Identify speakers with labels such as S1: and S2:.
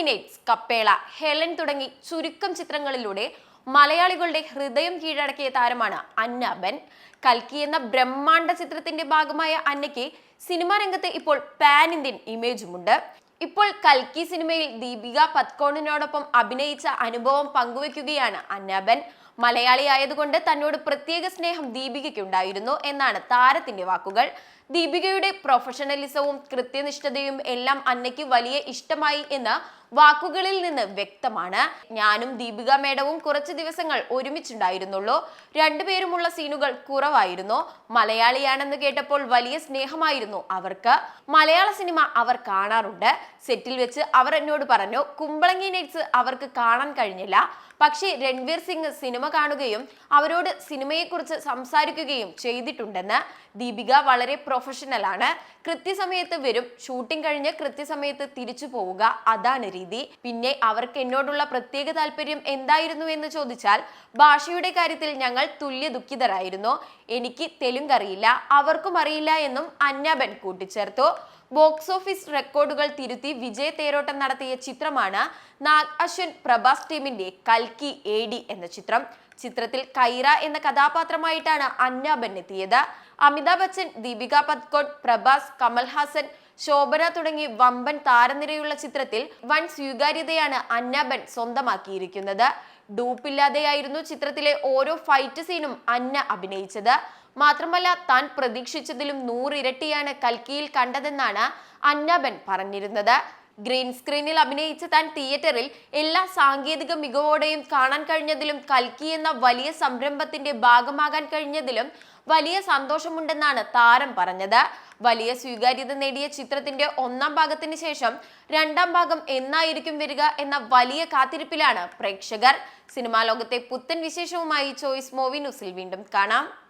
S1: Kumbalangi Kappela Helen തുടങ്ങി ചുരുക്കം ചിത്രങ്ങളിലൂടെ മലയാളികളുടെ ഹൃദയം കീഴടക്കിയ താരമാണ് അന്ന ബെൻ. കൽക്കി എന്ന ബ്രഹ്മാണ്ഡ ചിത്രത്തിന്റെ ഭാഗമായ അന്നയ്ക്ക് സിനിമാ രംഗത്ത് ഇപ്പോൾ പാൻ ഇന്ത്യൻ ഇമേജുമുണ്ട് ഇപ്പോൾ കൽക്കി സിനിമയിൽ ദീപിക പത്കോണിനോടൊപ്പം അഭിനയിച്ച അനുഭവം പങ്കുവെക്കുകയാണ് അന്നാബൻ മലയാളി ആയതുകൊണ്ട് തന്നോട് പ്രത്യേക സ്നേഹം ദീപികയ്ക്കുണ്ടായിരുന്നു എന്നാണ് താരത്തിന്റെ വാക്കുകൾ. ദീപികയുടെ പ്രൊഫഷണലിസവും കൃത്യനിഷ്ഠതയും എല്ലാം അന്നയ്ക്ക് വലിയ ഇഷ്ടമായി എന്ന് വാക്കുകളിൽ നിന്ന് വ്യക്തമാണ്. ഞാനും ദീപിക മേഡവും കുറച്ച് ദിവസങ്ങൾ ഒരുമിച്ചുണ്ടായിരുന്നുള്ളൂ. രണ്ടുപേരുമുള്ള സീനുകൾ കുറവായിരുന്നു. മലയാളിയാണെന്ന് കേട്ടപ്പോൾ വലിയ സ്നേഹമായിരുന്നു അവർക്ക്. മലയാള സിനിമ അവർ കാണാറുണ്ട്. സെറ്റിൽ വെച്ച് അവർ എന്നോട് പറഞ്ഞു കുമ്പളങ്ങി നൈറ്റ്സ് അവർക്ക് കാണാൻ കഴിഞ്ഞില്ല. പക്ഷേ രൺവീർ സിംഗ് സിനിമ കാണുകയും അവരോട് സിനിമയെക്കുറിച്ച് സംസാരിക്കുകയും ചെയ്തിട്ടുണ്ടെന്ന് ദീപിക വളരെ പ്രൊഫഷണലാണ് കൃത്യസമയത്ത് വരും. ഷൂട്ടിംഗ് കഴിഞ്ഞ് കൃത്യസമയത്ത് തിരിച്ചു പോവുക. അതാണ് രീതി. പിന്നെ അവർക്ക് എന്നോടുള്ള പ്രത്യേക താല്പര്യം എന്തായിരുന്നു എന്ന് ചോദിച്ചാൽ ഭാഷയുടെ കാര്യത്തിൽ ഞങ്ങൾ തുല്യ ദുഃഖിതരായിരുന്നു. എനിക്ക് തെലുങ്ക് അറിയില്ല അവർക്കും അറിയില്ല എന്നും അന്നാബൻ കൂട്ടിച്ചേർത്തു. ബോക്സ് ഓഫീസ് റെക്കോർഡുകൾ തിരുത്തി വിജയ് തേരോട്ടം നടത്തിയ ചിത്രമാണ് നാഗ് അശ്വൻ പ്രഭാസ് ടീമിന്റെ കൽക്കി എ എന്ന ചിത്രം. ചിത്രത്തിൽ കൈറ എന്ന കഥാപാത്രമായിട്ടാണ് അന്നാബൻ എത്തിയത്. അമിതാഭ് ബച്ചൻ ദീപിക പത്കോൺ പ്രഭാസ് കമൽഹാസൻ ശോഭന തുടങ്ങി വമ്പൻ താരനിരയുള്ള ചിത്രത്തിൽ വൻ സ്വീകാര്യതയാണ് അന്നബൻ സ്വന്തമാക്കിയിരിക്കുന്നത്. ഡൂപ്പില്ലാതെയായിരുന്നു ചിത്രത്തിലെ ഓരോ ഫൈറ്റ് സീനും അന്ന അഭിനയിച്ചത്. മാത്രമല്ല താൻ പ്രതീക്ഷിച്ചതിലും നൂറിരട്ടിയാണ് കൽക്കിയിൽ കണ്ടതെന്നാണ് അന്നബൻ പറഞ്ഞിരുന്നത്. ഗ്രീൻ സ്ക്രീനിൽ അഭിനയിച്ച താൻ തിയേറ്ററിൽ എല്ലാ സാങ്കേതിക മികവോടെയും കാണാൻ കഴിഞ്ഞതിലും കൽക്കി എന്ന വലിയ സംരംഭത്തിന്റെ ഭാഗമാകാൻ കഴിഞ്ഞതിലും വലിയ സന്തോഷമുണ്ടെന്നാണ് താരം പറഞ്ഞത്. വലിയ സ്വീകാര്യത നേടിയ ചിത്രത്തിന്റെ ഒന്നാം ഭാഗത്തിന് ശേഷം രണ്ടാം ഭാഗം എന്നായിരിക്കും വരിക എന്ന വലിയ കാത്തിരിപ്പിലാണ് പ്രേക്ഷകർ. സിനിമാ ലോകത്തെ പുത്തൻ വിശേഷവുമായി ചോയ്സ് മൂവി ന്യൂസിൽ വീണ്ടും കാണാം.